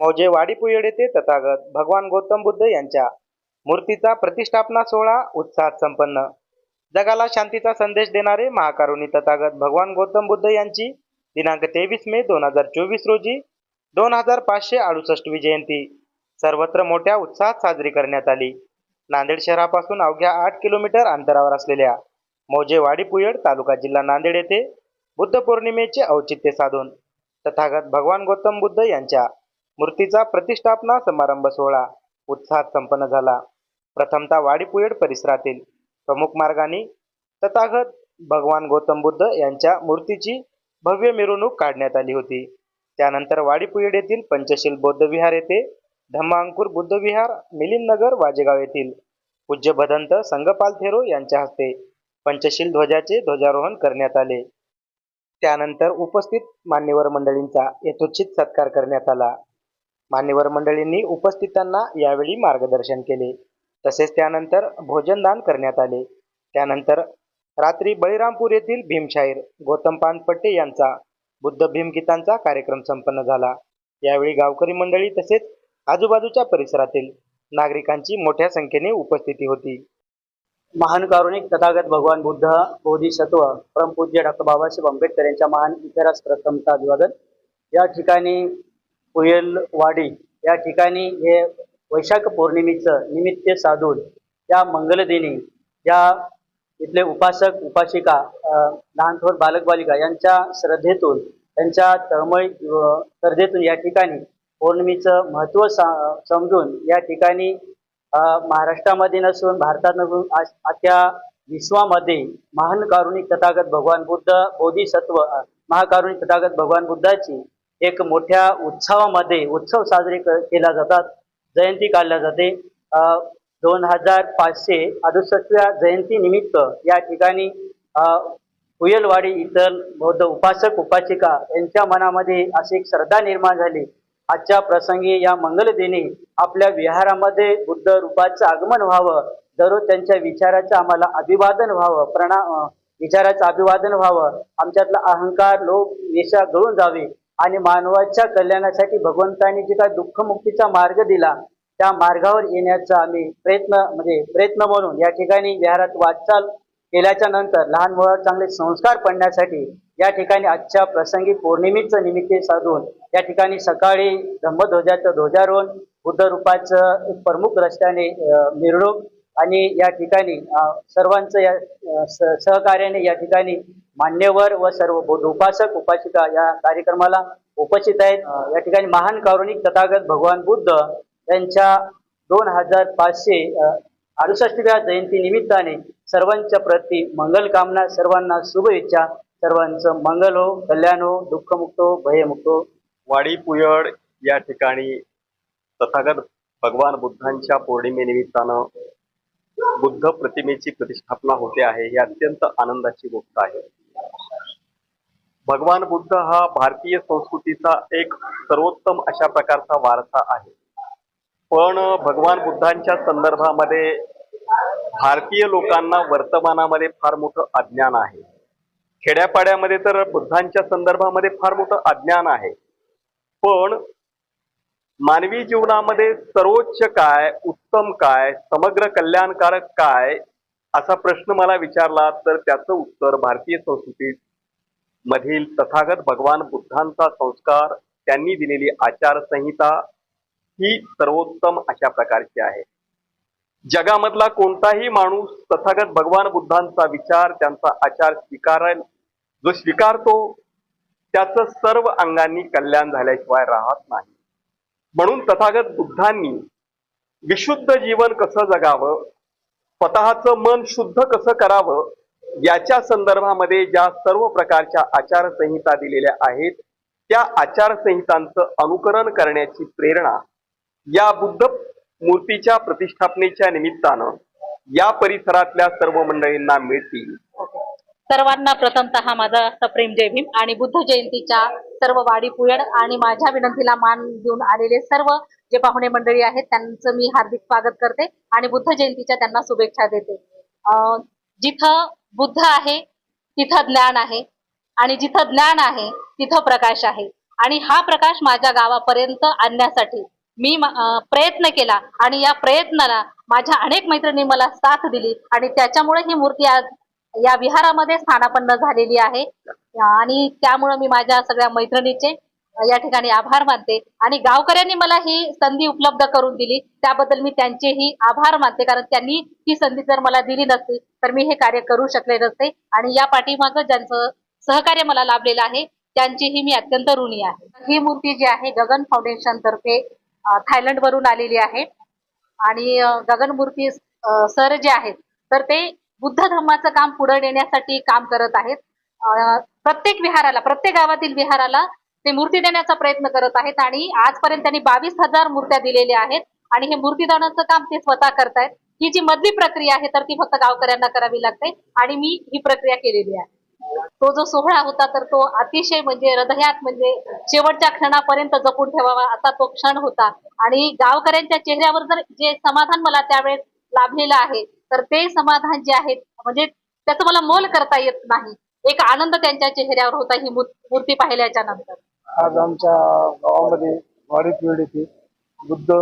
मौजे वाडीपुयड येथे तथागत भगवान गौतम बुद्ध यांच्या मूर्तीचा प्रतिष्ठापना सोहळा उत्साहात संपन्न. जगाला शांतीचा संदेश देणारे महाकारुणी तथागत भगवान गौतम बुद्ध यांची दिनांक तेवीस मे दोन हजार चोवीस रोजी दोन हजार पाचशे अडुसष्टवी जयंती सर्वत्र मोठ्या उत्साहात साजरी करण्यात आली. नांदेड शहरापासून अवघ्या आठ किलोमीटर अंतरावर असलेल्या मौजे वाडीपुयड तालुका जिल्हा नांदेड येथे बुद्ध पौर्णिमेचे औचित्य साधून तथागत भगवान गौतम बुद्ध यांच्या मूर्तीचा प्रतिष्ठापना समारंभ सोहळा उत्साहात संपन्न झाला. प्रथमतः वाडीपुयड परिसरातील प्रमुख मार्गाने तथागत भगवान गौतम बुद्ध यांच्या मूर्तीची भव्य मिरवणूक काढण्यात आली होती. त्यानंतर वाडीपुयड येथील पंचशील बौद्धविहार येथे धम्मांकुर बुद्धविहार मिलिंदनगर वाजेगाव येथील पूज्य भदंत संगपाल थेरो यांच्या हस्ते पंचशील ध्वजाचे ध्वजारोहण करण्यात आले. त्यानंतर उपस्थित मान्यवर मंडळींचा यथोचित सत्कार करण्यात आला. मान्यवर मंडळींनी उपस्थितांना यावेळी मार्गदर्शन केले. तसेच त्यानंतर भोजनदान करण्यात आले. त्यानंतर रात्री बळीरामपूर येथील भीमशाहीर गौतम पानपट्टे यांचा बुद्ध भीमगीतांचा कार्यक्रम संपन्न झाला. यावेळी गावकरी मंडळी तसेच आजूबाजूच्या परिसरातील नागरिकांची मोठ्या संख्येने उपस्थिती होती. महान कारुणिक तथागत भगवान बुद्ध बोधिसत्व परमपूज्य डॉक्टर बाबासाहेब आंबेडकर यांच्या महान इतिहास प्रथमता अभिवादन. या ठिकाणी पुयलवाडी या ठिकाणी हे वैशाख पौर्णिमेचं निमित्त साधून या मंगलदिनी या इथले उपासक उपासिका लहानथोर बालकबालिका बालक बालिका यांच्या श्रद्धेतून त्यांच्या तळमळी श्रद्धेतून या ठिकाणी पौर्णिमेचं महत्त्व सा- समजून या ठिकाणी महाराष्ट्रामध्ये नसून भारतात नसून आज अख्ख्या विश्वामध्ये महान कारुणिक तथागत भगवान बुद्ध बोधिसत्व महाकारुणिक तथागत भगवान बुद्धाची एक मोठ्या उत्सवामध्ये उत्सव साजरे क- केला जातात. जयंती काढल्या जाते. दोन हजार पाचशे अडुसष्टव्या जयंती निमित्त या ठिकाणी अ, पुयलवाडी इतर बौद्ध उपासक उपासिका यांच्या मनामध्ये अशी एक श्रद्धा निर्माण झाली. आजच्या प्रसंगी या मंगलदिनी आपल्या विहारामध्ये बुद्ध रूपाचं आगमन व्हावं. दररोज त्यांच्या विचाराचं आम्हाला अभिवादन व्हावं. प्रणा विचाराचं अभिवादन व्हावं. आमच्यातला अहंकार लोक वेशा गळून जावे. आणि मानवाच्या कल्याणासाठी भगवंतांनी जे काय दुःखमुक्तीचा मार्ग दिला त्या मार्गावर येण्याचा आम्ही प्रयत्न म्हणजे प्रयत्न म्हणून या ठिकाणी विहारात वाटचाल केल्याच्यानंतर लहान मुलावर चांगले संस्कार पडण्यासाठी या ठिकाणी आजच्या प्रसंगी पौर्णिमेचं निमित्त साधून या ठिकाणी सकाळी धम्मध्वजाचं ध्वजारोहण बुद्ध रूपाचं एक प्रमुख रस्त्याने मिरवणूक आणि या ठिकाणी सर्वांचं या स- सहकार्याने या ठिकाणी मान्यवर व सर्व बौद्ध उपासक उपासिका या कार्यक्रमाला उपस्थित आहेत. या ठिकाणी महान कारुणिक तथागत भगवान बुद्ध यांच्या दोन हजार पाचशे अडुसष्टव्या जयंती निमित्ताने सर्वांच्या प्रती मंगल कामना सर्वांना शुभेच्छा सर्वांचं मंगल हो कल्याण हो दुःखमुक्त हो भयमुक्त हो. वाडी पुयड या ठिकाणी तथागत भगवान बुद्धांच्या पौर्णिमेनिमित्तानं बुद्ध प्रतिमेची प्रतिष्ठापना होते आहे ही अत्यंत आनंदाची गोष्ट आहे. भगवान बुद्ध हा भारतीय संस्कृतीचा एक सर्वोत्तम अशा प्रकारचा वारसा आहे. पण भगवान बुद्धांच्या संदर्भामध्ये भारतीय लोकांना वर्तमानामध्ये फार मोठं अज्ञान आहे. खेड्यापाड्यामध्ये तर बुद्धांच्या संदर्भामध्ये फार मोठं अज्ञान आहे. पण मानवी जीवनामध्ये सर्वोच्च काय उत्तम काय समग्र कल्याणकारक काय असा प्रश्न मला विचारला तर त्याचं उत्तर भारतीय संस्कृतीत मधील तथागत भगवान बुद्धांचा संस्कार त्यांनी दिलेली आचारसंहिता ही सर्वोत्तम अशा प्रकारची आहे. जगामधला कोणताही माणूस तथागत भगवान बुद्धांचा विचार त्यांचा आचार स्वीकारेल जो स्वीकारतो त्याचं सर्व अंगांनी कल्याण झाल्याशिवाय राहत नाही. म्हणून तथागत बुद्धांनी विशुद्ध जीवन कसं जगावं स्वतःचं मन शुद्ध कसं करावं याच्या संदर्भामध्ये ज्या सर्व प्रकारच्या आचारसंहिता दिलेल्या आहेत त्या आचारसंहितांचं अनुकरण करण्याची प्रेरणा या बुद्ध मूर्तीच्या प्रतिष्ठापनेच्या निमित्तानं या परिसरातल्या सर्व मंडळींना मिळतील. सर्वांना प्रथमतः माझा सप्रेम जय भीम आणि बुद्ध जयंतीच्या सर्व वाडी पुयड आणि माझ्या विनंतीला मान देऊन आलेले सर्व जे पाहुणे मंडळी आहेत त्यांचं मी हार्दिक स्वागत करते आणि बुद्ध जयंतीच्या त्यांना शुभेच्छा देते. जिथं बुद्ध आहे तिथं ज्ञान आहे आणि जिथं ज्ञान आहे तिथं प्रकाश आहे. आणि हा प्रकाश माझ्या गावापर्यंत आणण्यासाठी मी प्रयत्न केला आणि या प्रयत्नाला माझ्या अनेक मैत्रिणी मला साथ दिली आणि त्याच्यामुळे ही मूर्ती आज या विहारामध्ये स्थानापन्न झालेली आहे. आणि त्यामुळे मी माझ्या सगळ्या मैत्रिणीचे या ठिकाणी आभार मानते. आणि गावकऱ्यांनी मला ही संधी उपलब्ध करून दिली. त्याबद्दल मी त्यांचेही आभार मानते. कारण त्यांनी ही संधी जर मला दिली नसती तर मी हे कार्य करू शकले नसते. आणि या पाठीमागं ज्यांचं सहकार्य मला लाभलेलं आहे त्यांचीही मी अत्यंत ऋणी आहे. ही मूर्ती जी आहे गगन फाउंडेशन तर्फे थायलंड वरून आलेली आहे. आणि गगन मूर्ती सर जे आहेत तर ते बुद्ध धर्माचं काम पुढे नेण्यासाठी काम करत आहेत. प्रत्येक विहाराला प्रत्येक गावातील विहाराला ते मूर्ती देण्याचा प्रयत्न करत आहेत आणि आजपर्यंत त्यांनी बावीस हजार मूर्त्या दिलेल्या आहेत आणि हे मूर्तीदानाचं काम ते स्वतः करतायत. ही जी मधली प्रक्रिया आहे तर ती फक्त गावकऱ्यांना करावी लागते आणि मी ही प्रक्रिया केलेली आहे. तो जो सोहळा होता तर तो अतिशय म्हणजे हृदयात म्हणजे शेवटच्या क्षणापर्यंत जपून ठेवावा असा तो क्षण होता. आणि गावकऱ्यांच्या चेहऱ्यावर जर जे समाधान मला त्यावेळेस लाभलेलं आहे तर ते समाधान जे आहे म्हणजे त्याचं मला मोल करता येत नाही. एक आनंद त्यांच्या चेहऱ्यावर होता ही मूर- मूर्ती पाहिल्याच्या नंतर. आज आमच्या गावामध्ये वाडी पिढ येथे बुद्ध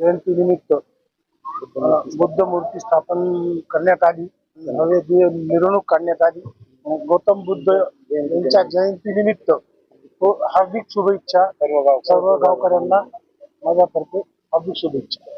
जयंतीनिमित्त अ, बुद्ध मूर्ती स्थापन करण्यात आली. नवे मिरवणूक काढण्यात आली. गौतम बुद्ध यांच्या जयंतीनिमित्त तो हार्दिक शुभेच्छा सर्व गावकऱ्यांना माझ्यातर्फे हार्दिक शुभेच्छा.